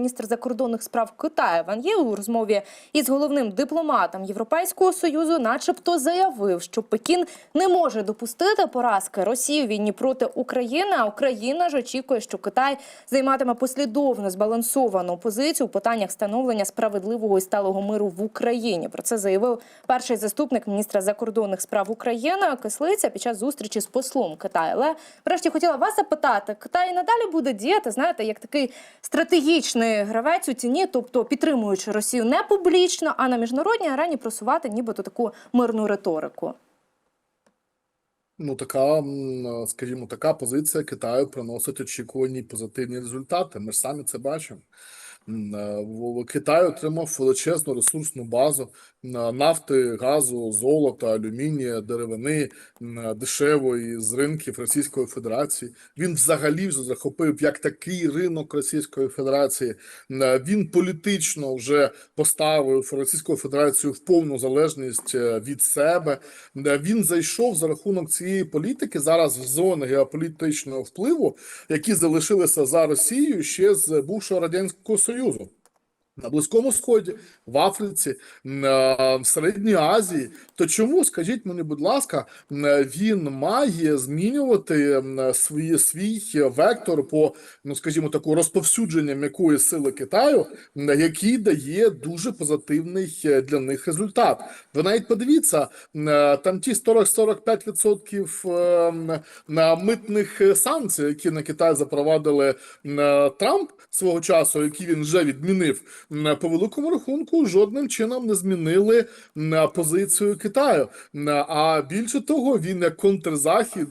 міністр закордонних справ Китаю Ван Є у розмові із головним дипломатом Європейського союзу, начебто, заявив, що Пекін не може допустити поразки Росії у війні проти України. А Україна ж очікує, що Китай займатиме послідовно збалансовану позицію у питаннях становлення справедливого і сталого миру в Україні. Про це заявив перший заступник міністра закордонних справ України Кислиця під час зустрічі з послом Китаю. Але врешті хотіла вас запитати: Китай надалі буде діяти, знаєте, як такий стратегічний гравець у ціні, тобто підтримуючи Росію не публічно, а на міжнародній арені просувати нібито таку мирну риторику. Ну, така, скажімо, така позиція Китаю приносить очікувані позитивні результати. Ми ж самі це бачимо. Е, Китай отримав величезну ресурсну базу нафти, газу, золота, алюмінія, деревини дешевої з ринків Російської Федерації. Він взагалі захопив як такий ринок Російської Федерації. Він політично вже поставив Російську Федерацію в повну залежність е, від себе. Він зайшов за рахунок цієї політики зараз в зони геополітичного впливу, які залишилися за Росією ще з бувшого радянського союзу. На Близькому Сході, в Африці, в Середній Азії. То чому, скажіть мені, будь ласка, він має змінювати свій, свій вектор по, ну скажімо, таку розповсюдження м'якої сили Китаю, який дає дуже позитивний е, для них результат. Ви навіть подивіться, е, там ті 40-45% е, на митних санкцій, які на Китай запровадили Трамп свого часу, які він вже відмінив, по великому рахунку жодним чином не змінили м, позицію Китаю. А більше того, він як контрзахід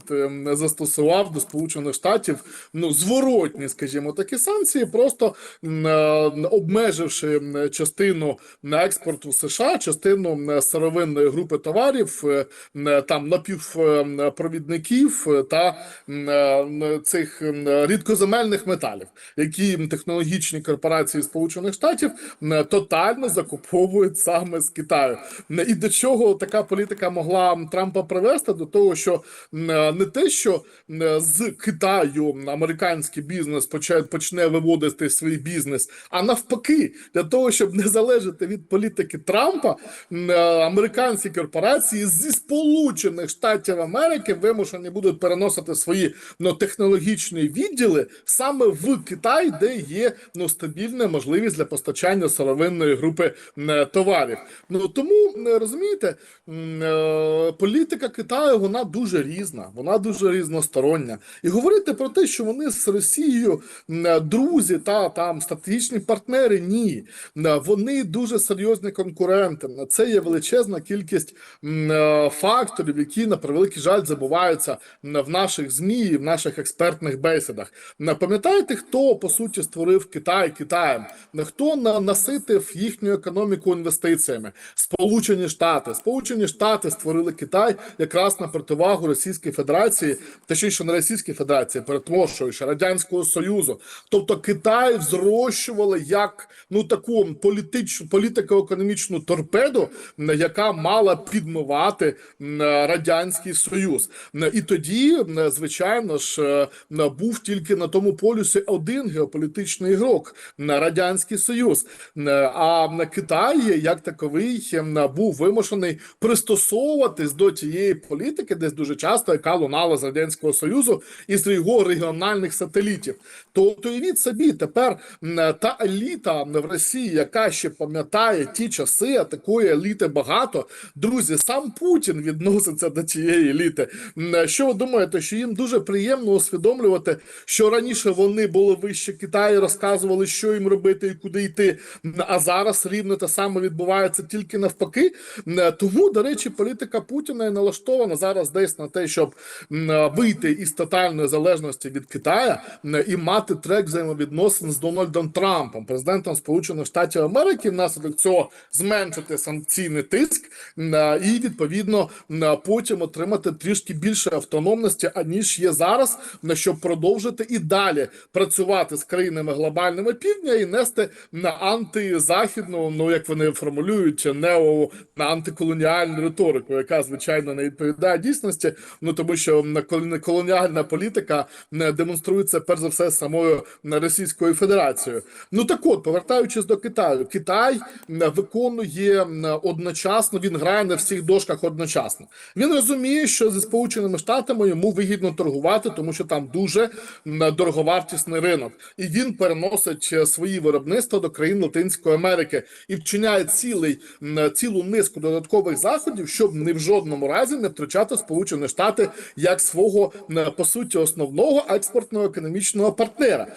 застосував до Сполучених Штатів ну зворотні, скажімо, такі санкції, просто е, обмеживши частину на експорту США, частину сировинної групи товарів, е, там напівпровідників е, та цих рідкоземельних металів, які технологічні корпорації Сполучених Штатів тотально закуповують саме з Китаю. І до чого така політика могла Трампа привести? До того, що е, не те, що з Китаю американський бізнес почне виводити свій бізнес, а навпаки, для того, щоб не залежати від політики Трампа, е, американські корпорації зі Сполучених Штатів Америки вимушені будуть переносити свої ну, технологічні відділи саме в Китай, де є ну, стабільна можливість для постачання сировинної групи е, товарів. Ну тому м, розумієте, е, політика Китаю вона дуже різна, вона дуже різностороння. І говорити про те, що вони з Росією е, друзі та там стратегічні партнери, ні, е, вони дуже серйозні конкуренти. Це є величезна кількість е, факторів, які на превеликий жаль забуваються в наших змі, і в наших експертних бесідах. Пам'ятаєте, хто по суті створив Китай Китаєм? Хто на- наситив їхню економіку інвестиціями? Сполучені Штати. Сполучені Штати створили Китай якраз на противагу Російській Федерації, точніше не Російській Федерації, перетворюючи Радянського Союзу. Тобто Китай взрощували як ну таку політичну політико-економічну торпеду, яка мала підмивати радянський союз. І тоді, звичайно ж, був тільки на тому полюсі один геополітичний ігрок радянський союз. М, А м, Китай як таковий м, був вимушений пристосовуватись до тієї політики, десь дуже часто, яка лунала з радянського союзу і з його регіональних сателітів. То то уявіть собі, тепер та еліта в Росії, яка ще пам'ятає ті часи, а такої еліти багато. Друзі, сам Путін відноситься до цієї еліти. Що ви думаєте, що їм дуже приємно усвідомлювати, що раніше вони були вище Китаю, розказували, що їм робити і куди йти. М, А зараз рівно те саме відбувається тільки навпаки. М, Тому, до речі, політика Путіна і налаштована зараз десь на те, щоб вийти із тотальної залежності від Китая і мати трек взаємовідносин з Дональдом Трампом, президентом Сполучених Штатів Америки, внаслідок цього зменшити санкційний тиск і відповідно потім отримати трішки більше автономності, аніж є зараз, щоб продовжити і далі працювати з країнами глобального півдня і нести м, антизахідну, ну як вони формулюють, нео на антиколоніальну риторику, яка звичайно не відповідає дійсності. Ну тому що коли- колоніальна політика не демонструється перш за все самою Російською Федерацією. Ну так от, повертаючись до Китаю, Китай виконує одночасно, він грає на всіх дошках одночасно. Він розуміє, що зі Сполученими Штатами йому вигідно торгувати, тому що там дуже дороговартісний ринок, і він переносить е, свої виробництва до країн Латинської Америки і вчиняє цілий цілу низку додаткових заходів, щоб ні в жодному разі не втрачати Сполучені Штати як свого по суті основного експортного економічного партнера.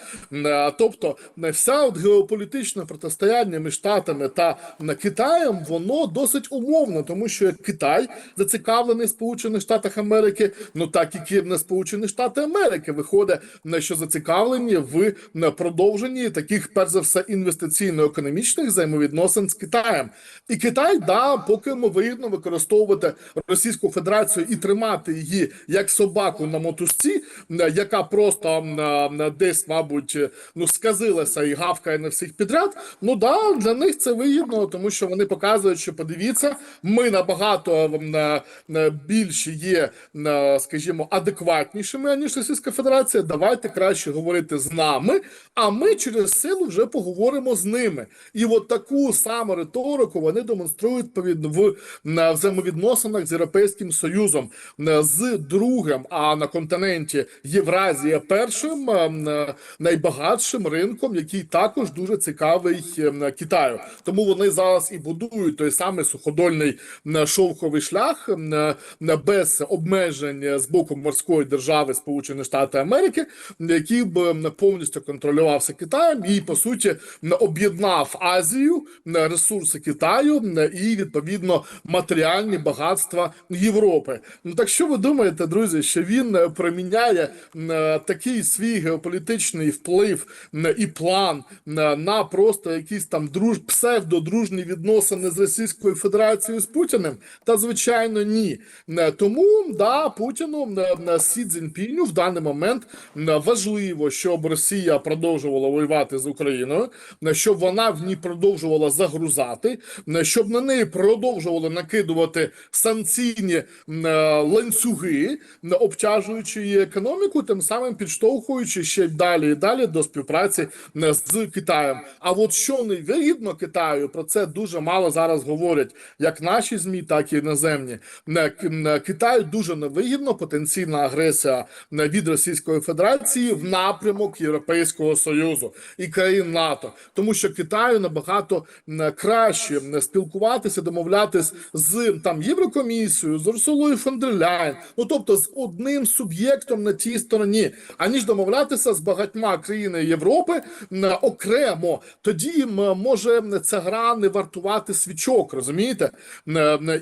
Тобто, м, вся от геополітичне протистояння між Штатами та Китаєм воно досить умовно, тому що Китай зацікавлений Сполучених Штатах Америки, ну так і Київ на Сполучені Штати Америки виходить, м, що зацікавлені в продовженні таких, перш за все, інвестиційно-економічних взаємовідносин з Китаєм. І Китай, да, поки йому вигідно використовувати Російську Федерацію і тримати її як собаку на мотузці, яка просто десь, мабуть, ну сказилася і гавкає на всіх підряд. Ну да, для них це вигідно, тому що вони показують, що подивіться, ми набагато більше є, скажімо, адекватнішими аніж Російська Федерація. Давайте краще говорити з нами, а ми через силу вже поговоримо з ними. І от таку саму риторику вони демонструють відповідно в на взаємовідносинах з Європейським Союзом з другим, а на континенті Євразія першим найбагатшим ринком, який також дуже цікавий Китаю. Тому вони зараз і будують той самий суходольний шовковий шлях без обмежень з боку морської держави Сполучені Штати Америки, який б повністю контролювався Китаєм і по суті е, об'єднав Азію, е, ресурси Китаю е, і відповідно матеріальні багатства Європи. Ну так що ви думаєте, друзі, що він е, проміняє е, такий свій геополітичний вплив і план на просто якісь там друж псевдодружні відносини з Російською Федерацією з Путіним? Та звичайно, ні. Тому да, Путіну Сі Цзіньпіню в даний момент важливо, щоб Росія продовжувала воювати з Україною, щоб вона в ній продовжувала загрузати, е, щоб на неї продовжували накидувати санкційні е, ланцюги, е, обтяжуючи її економіку, тим самим підштовхуючи ще далі і далі до співпраці з Китаєм. А от що не вигідно Китаю, про це дуже мало зараз говорять, як наші змі, так і іноземні. Китаю дуже невигідно потенційна агресія від Російської Федерації в напрямок Європейського Союзу і країн НАТО, тому що Китаю набагато краще спілкуватися, домовлятись з там Єврокомісією, з Урсулою фон ну тобто з одним суб'єктом на тій стороні, аніж домовлятися з багатьма країнами Європи окремо. Тоді може ця гра не вартувати свічок, розумієте?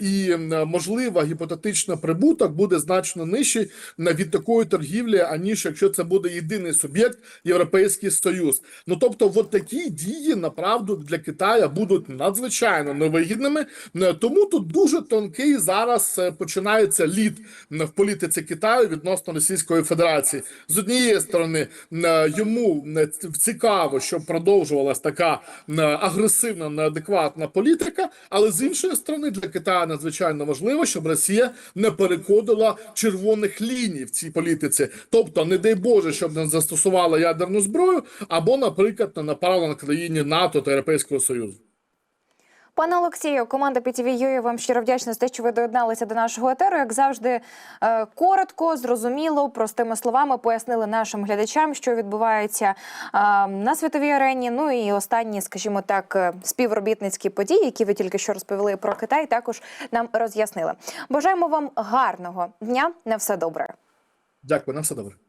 І м, можливо гіпотетично прибуток буде значно нижчий від такої торгівлі, аніж якщо це буде єдиний суб'єкт Європейський Союз. Ну тобто, от такі дії направду для Китаю будуть надзвичайно невигідними. Е, Тому тут дуже тонкий зараз е, починається лід в політиці Китаю відносно Російської Федерації. З однієї сторони, е, йому е, цікаво, щоб продовжувалась така е, агресивна, неадекватна політика, але з іншої сторони, для Китаю надзвичайно важливо, щоб Росія не переходила червоних ліній в цій політиці. Тобто, не дай Боже, щоб не застосувала ядерну зброю, або, наприклад, не напала на країні НАТО та Європейського Союзу. Пане Олексію, команда PTV.ua вам щиро вдячна за те, що ви доєдналися до нашого етеру. Як завжди, е, коротко, зрозуміло, простими словами пояснили нашим глядачам, що відбувається е, на світовій арені. Ну і останні, скажімо так, е, співробітницькі події, які ви тільки що розповіли про Китай, також нам роз'яснили. Бажаємо вам гарного дня. На все добре. Дякую, на все добре.